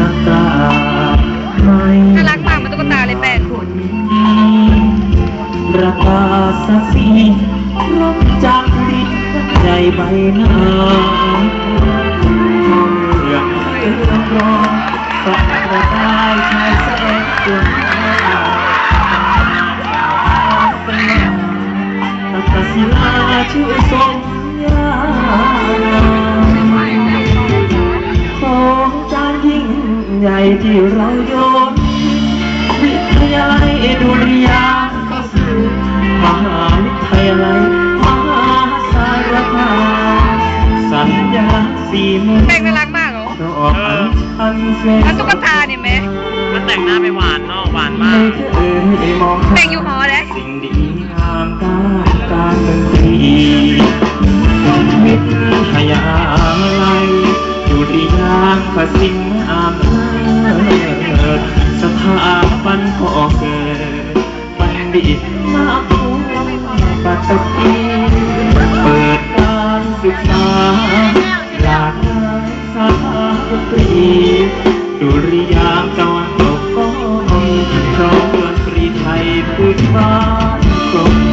นัตรารักมากมัตุกตาเลยแปดคนราคสักสีลบจากดิใจใบหนาเรื่เจองรอสักระดาชายสดงส่นตักศิลาชื่อทรงยา ใหญ่ที่เราโยนวิทยาลัยดุริยางคศิลป์มหาวิทยาลัยมหาสารคามสัญลักษณ์สีมุมแป้งน่ารักมากเหรอดอกอัญชันเฟรแล้วตุ๊กตาเนี่ยไหมมันแต่งหน้าไปหวานเนาะหวานไม่มากเคยมองแต่งอยู่หอเลยสิ่งดีงามด้านการดนตรีวิทยาลัยดุริยางคศิลป์าบันก็เกิดบัณฑิตมาภูปัตตีเปิดการศึกษาหลากหลายสาขาดนตรีดุริยางค์ตะวันตกก็มีร้องดนตรีไทยพื้นบ้านกลม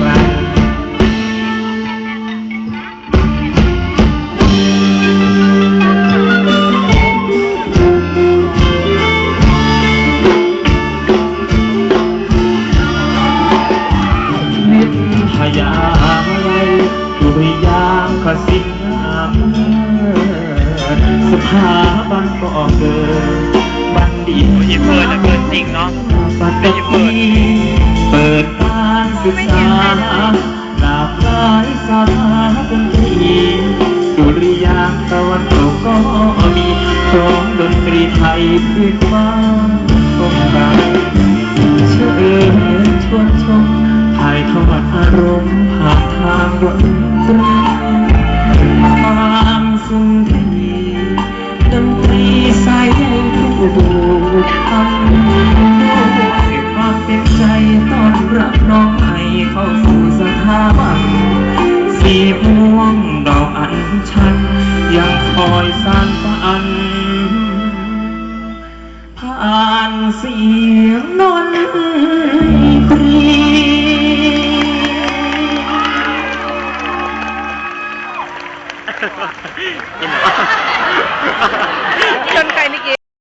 ยาลัยดุริยางคศิลป์อำเภอสถาบันก็เกิดบัณฑิตยิบเฟิร์นแต่เกินจริงเนาะปัตตพีเปิดการศึกษาหลากหลายสาขาดนตรีดุริยางตะวันตกก็มีพร้อมดนตรีไทยพื้นบ้าน ทางดนตรีความสุนทรีดนตรีใยผู้ดูทำด้วยความเต็มใจต้อนรับน้องให้เข้าสู่สถาบันสีม่วงดอกอัญชัน ยังคอยสานฝันผ่านเสียงดน Yan kayo ni